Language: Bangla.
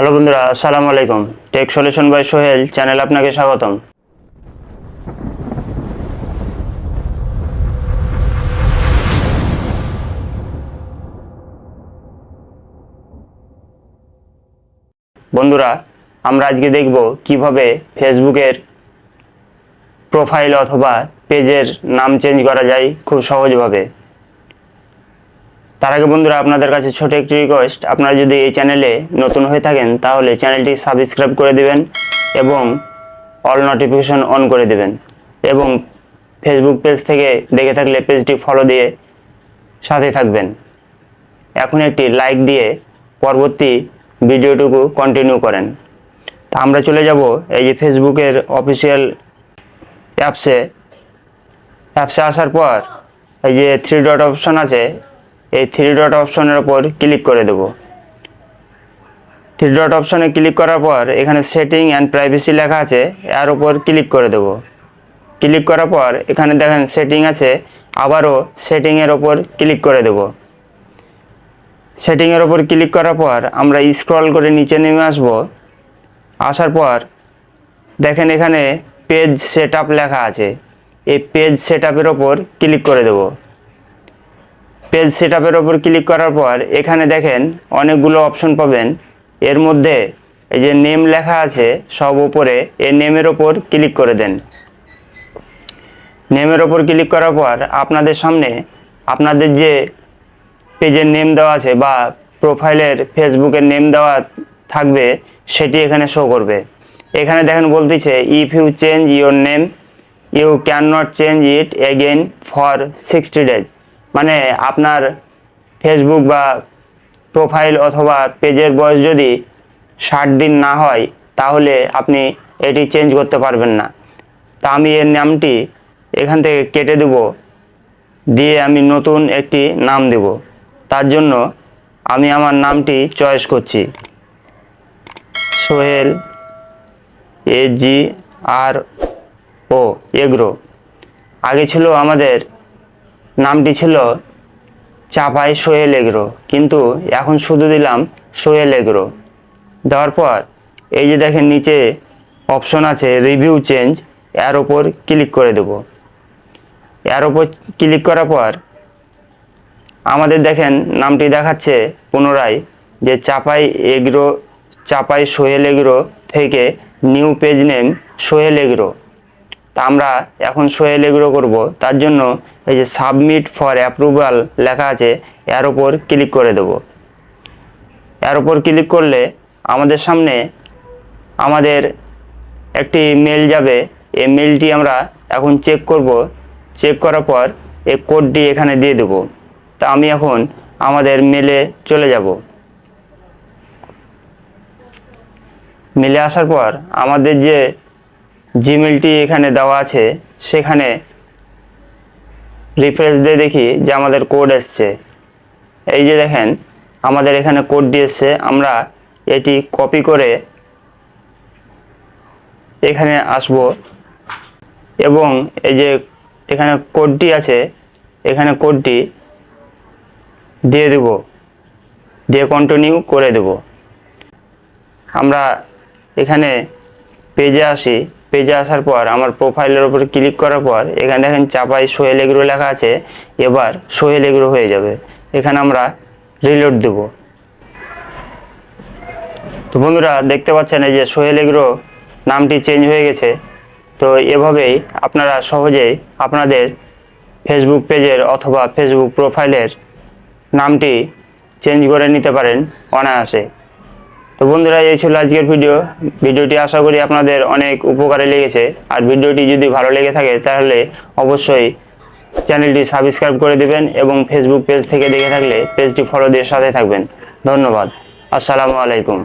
হ্যালো বন্ধুরা, আসসালামু আলাইকুম। Tech solution by Sohel channel আপনাকে স্বাগতম। বন্ধুরা, আমরা আজকে দেখব কীভাবে ফেসবুকের প্রোফাইল অথবা পেজের নাম চেঞ্জ করা যায় খুব সহজভাবে। তার আগে বন্ধুরা, আপনাদের কাছে ছোট একটি রিকোয়েস্ট আপনারা যদি এই চ্যানেলে নতুন হয়ে থাকেন, তাহলে চ্যানেলটি সাবস্ক্রাইব করে দিবেন এবং অল নোটিফিকেশন অন করে দিবেন। এবং ফেসবুক পেজ থেকে দেখে থাকলে পেজটি ফলো দিয়ে সাথে থাকবেন। এখন একটি লাইক দিয়ে পরবর্তী ভিডিওটুকু কন্টিনিউ করেন। তা আমরা চলে যাব এই যে ফেসবুকের অফিসিয়াল অ্যাপসে অ্যাপসে আসার পর এই যে থ্রি ডট অপশন আছে এই থ্রি ডট অপশনের উপর ক্লিক করে দেব। থ্রি ডট অপশনে ক্লিক করার পর এখানে সেটিং অ্যান্ড প্রাইভেসি লেখা আছে, এর উপর ক্লিক করে দেব। ক্লিক করার পর এখানে দেখেন সেটিং আছে, আবারও সেটিংয়ের ওপর ক্লিক করে দেব। সেটিংয়ের ওপর ক্লিক করার পর আমরা স্ক্রল করে নিচে নেমে আসব। আসার পর দেখেন এখানে পেজ সেট লেখা আছে, এই পেজ সেট আপের ওপর ক্লিক করে দেব। পেজ সেট আপের ওপর ক্লিক করার পর এখানে দেখেন অনেকগুলো অপশন পাবেন। এর মধ্যে এই যে নেম লেখা আছে, সব উপরে এই নেমের ওপর ক্লিক করে দেন। নেমের ওপর ক্লিক করার পর আপনাদের সামনে আপনাদের যে পেজের নেম দেওয়া আছে বা প্রোফাইলের ফেসবুকের নেম দেওয়া থাকবে, সেটি এখানে শো করবে। এখানে দেখেন বলতেছে if you change your name you can not change it again for sixty days মানে আপনার ফেসবুক বা প্রোফাইল অথবা পেজের বয়স যদি ষাট দিন না হয়, তাহলে আপনি এটি চেঞ্জ করতে পারবেন না। তা আমি এর নামটি এখান থেকে কেটে দেব, দিয়ে আমি নতুন একটি নাম দেব। তার জন্য আমি আমার নামটি চয়েস করছি। Sohel A G R O agro. আগে ছিল আমাদের নামটি ছিল চাপাই সোহেল এগ্রো কিন্তু এখন শুধু দিলাম সোহেল এগ্রো দেওয়ার পর, এই যে দেখেন নিচে অপশন আছে রিভিউ চেঞ্জ, এর ওপর ক্লিক করে দেব। এর ওপর ক্লিক করার পর, আমাদের দেখেন নামটি দেখাচ্ছে পুনরায় যে চাপাই এগ্রো, চাপাই সোহেল এগ্রো থেকে new page name Sohel agro তা আমরা এখন সোহেল এগ্রো করব। তার জন্য এই যে সাবমিট ফর অ্যাপ্রুভাল লেখা আছে, এর ওপর ক্লিক করে দেব। এর ওপর ক্লিক করলে আমাদের সামনে আমাদের একটি মেল যাবে। এই মেলটি আমরা এখন চেক করব। চেক করার পর এই কোডটি এখানে দিয়ে দেব। তা আমি এখন আমাদের মেলে চলে যাব। মেলে আসার পর আমাদের যে জিমেলটি এখানে দেওয়া আছে। সেখানে রিফ্রেশ দিয়ে দেখি যে আমাদের কোড এসছে। এই যে দেখেন, আমাদের এখানে কোডটি এসছে আমরা এটি কপি করে এখানে আসব। এবং এই যে এখানে কোডটি আছে, এখানে কোডটি দিয়ে দেব। দিয়ে কন্টিনিউ করে দেব। আমরা এখানে পেজে আসি। পেজে আসার পর, আমার প্রোফাইলের উপর ক্লিক করার পর, এখানে দেখেন চাপাই সোহেল এগ্রো লেখা আছে, এবার সোহেল এগ্রো হয়ে যাবে। এখানে আমরা রিলোড দেব। তো বন্ধুরা, দেখতে পাচ্ছেন এই যে সোহেল এগ্রো নামটি চেঞ্জ হয়ে গেছে। তো এভাবেই আপনারা সহজেই আপনাদের ফেসবুক পেজের অথবা ফেসবুক প্রোফাইলের নামটি চেঞ্জ করে নিতে পারেন অনায়াসে। তো বন্ধুরা, এই ছিল আজকের ভিডিও। ভিডিওটি আশা করি আপনাদের অনেক উপকারে লেগেছে। আর ভিডিওটি যদি ভালো লেগে থাকে, তাহলে অবশ্যই চ্যানেলটি সাবস্ক্রাইব করে দেবেন এবং ফেসবুক পেজ থেকে দেখে থাকলে পেজটি ফলো দিয়ে সাথে থাকবেন। ধন্যবাদ। আসসালামু আলাইকুম।